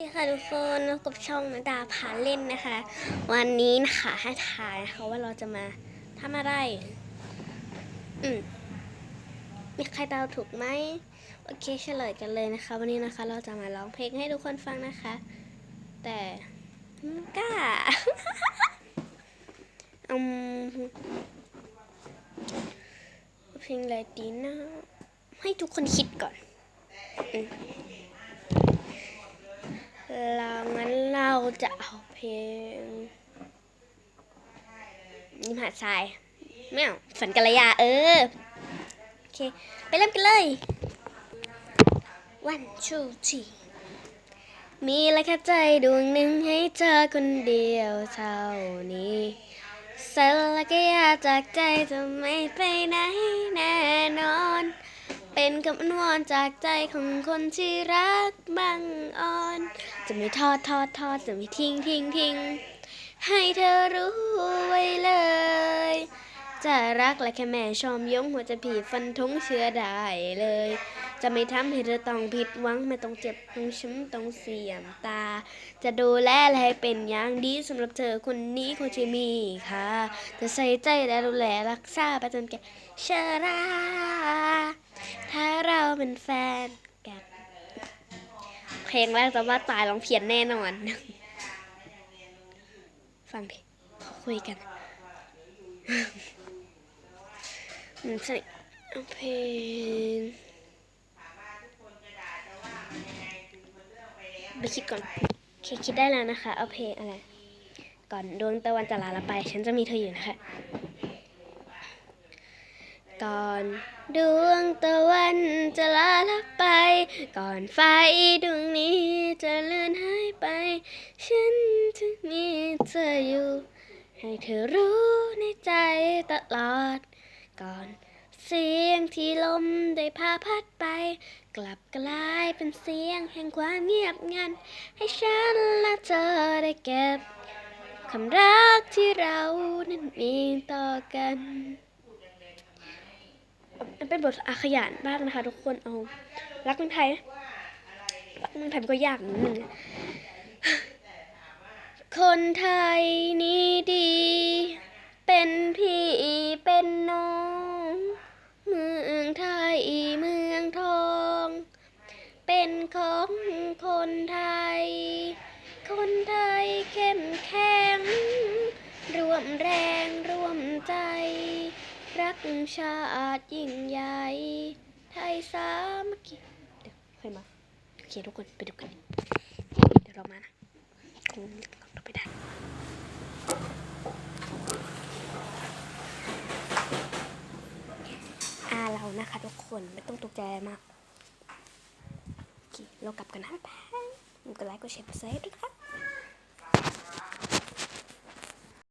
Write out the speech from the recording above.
สวัสดีค่ะทุกคนพบกับช่องนาดาพาเล่นนะคะ วันนี้นะคะให้ทายนะคะว่าเราจะมาทำอะไร อืมมีใครเดาถูกไหมโอเคเฉลยกันเลยนะคะ วันนี้นะคะ เราจะมาร้องเพลงให้ทุกคนฟังนะคะ แต่กล้าอืมเพลงอะไรดีนะให้ทุกคนคิดก่อน เรางั้นเราจะเอาเพลงนิมหาดทรายไม่เอาฝันกัลยาเออ โอเค ไปเริ่มกันเลย one two three มีและแค่ใจดวงหนึ่งให้เธอคนเดียวเท่านี้เสล้วก็อยาจากใจจะไม่ไปไหนแน่นอน เป็นคำอ้อนวอนจากใจของคนที่รักบังอ่อน จะไม่ทอดทอดทอดจะไม่ทิ้งทิ้งทิ้งให้เธอรู้ไว้เลย จะรักและแค่แม่ชมยงหัวจะผีฟันทงเชื่อได้เลย จะไม่ทำให้เธอต้องผิดหวังไม่ต้องเจ็บต้องช้ำต้องเสียมตา จะดูแลและให้เป็นอย่างดีสำหรับเธอคนนี้คนที่มีค่ะ จะใส่ใจและดูแลรักษาไปจนแก่ชราถ้าเราเป็นแฟนกันเพลงแรกจะว่าตายร้องเพี้ยนแน่นอน ฟังดิเขาคุยกัน อืมใช่เอาเพลงไปคิดก่อนเคคิดได้แล้วนะคะ เอาเพลงอะไร ก่อนดวงตะวันจะลาละไป ฉันจะมีเธออยู่นะคะ ก่อนดวงตะวันจะลาลับไป ก่อนไฟดวงนี้จะเลือนหายไป ฉันจะมีเธออยู่ ให้เธอรู้ในใจตลอด ก่อน เสียงที่ลมได้พาพัดไป กลับกลายเป็นเสียงแห่งความเงียบงัน ให้ฉันและเธอได้เก็บคำรักที่เรานั้นมีต่อกันมันเป็นบทอาขยานมากนะคะทุกคนเอา รักเมืองไทยรักเมืองไทยก็ยากนิดนึงคนไทยนี่ดี เป็นพี่ เป็นของคนไทย คนไทยเข้มแข็งรวมแรงรวมใจ รักชาติยิ่งใหญ่ ไทยสามัคคีเดี๋ยวใครมาโอเคทุกคนไปดูกันเดี๋ยวเรามานะคงเราไปได้อาเรานะคะทุกคนไม่ต้องตกใจมาก เคเรากลับกันนะบ๊ายบายกดไลค์กดแชร์กดซับสไครต์ด้วยนะคะ